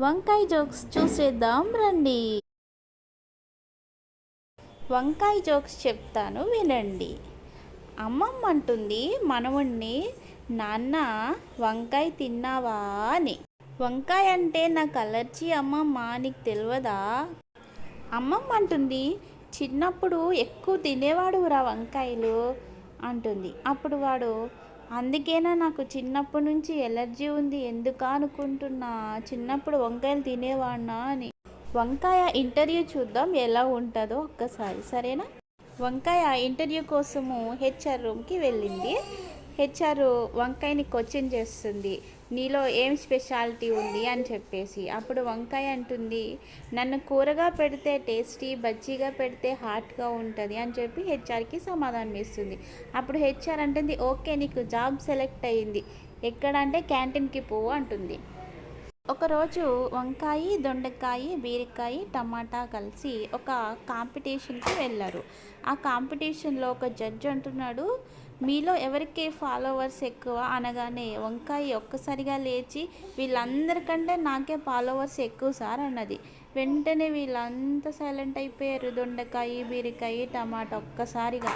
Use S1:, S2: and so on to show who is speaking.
S1: వంకాయ జోక్స్ చూసేద్దాం రండి. వంకాయ జోక్స్ చెప్తాను వినండి. అమ్మమ్మ అంటుంది మనవణ్ణి నాన్న వంకాయ తిన్నావా? అని. వంకాయ అంటే నాకు అలర్జీ అమ్మమ్మ నీకు తెలియదా అమ్మమ్మ అంటుంది చిన్నప్పుడు ఎక్కువ తినేవాడు రా వంకాయలు. అంటుంది. అప్పుడు వాడు అందుకేనా నాకు చిన్నప్పటి నుంచి ఎలర్జీ ఉంది. ఎందుకా అనుకుంటున్నా? చిన్నప్పుడు వంకాయలు తినేవాడినా అని. వంకాయ ఇంటర్వ్యూ చూద్దాం ఎలా ఉంటుందో ఒక్కసారి సరేనా? వంకాయ ఇంటర్వ్యూ కోసము హెచ్ఆర్ రూమ్కి వెళ్ళింది. హెచ్ఆర్ వంకాయని క్వశ్చన్ చేస్తుంది. నీలో ఏం స్పెషాలిటీ ఉంది అని చెప్పేసి. అప్పుడు వంకాయ అంటుంది నన్ను కూరగా పెడితే టేస్టీ బజ్జీగా పెడితే హాట్గా ఉంటుంది అని చెప్పి హెచ్ఆర్కి సమాధానం ఇస్తుంది. అప్పుడు హెచ్ఆర్ అంటుంది ఓకే నీకు జాబ్ సెలెక్ట్ అయ్యింది ఎక్కడ అంటే క్యాంటీన్కి పోవు అంటుంది. ఒకరోజు వంకాయ దొండకాయ బీరకాయ టమాటా కలిసి ఒక కాంపిటీషన్కి వెళ్ళారు. ఆ కాంపిటీషన్లో ఒక జడ్జ్ అంటున్నాడు మీలో ఎవరికి ఫాలోవర్స్ ఎక్కువ? అనగానే వంకాయ ఒక్కసారిగా లేచి వీళ్ళందరికంటే నాకే ఫాలోవర్స్ ఎక్కువ సార్ అన్నది. వెంటనే వీళ్ళంతా సైలెంట్ అయిపోయారు. దొండకాయ బీరకాయ టమాటా ఒక్కసారిగా.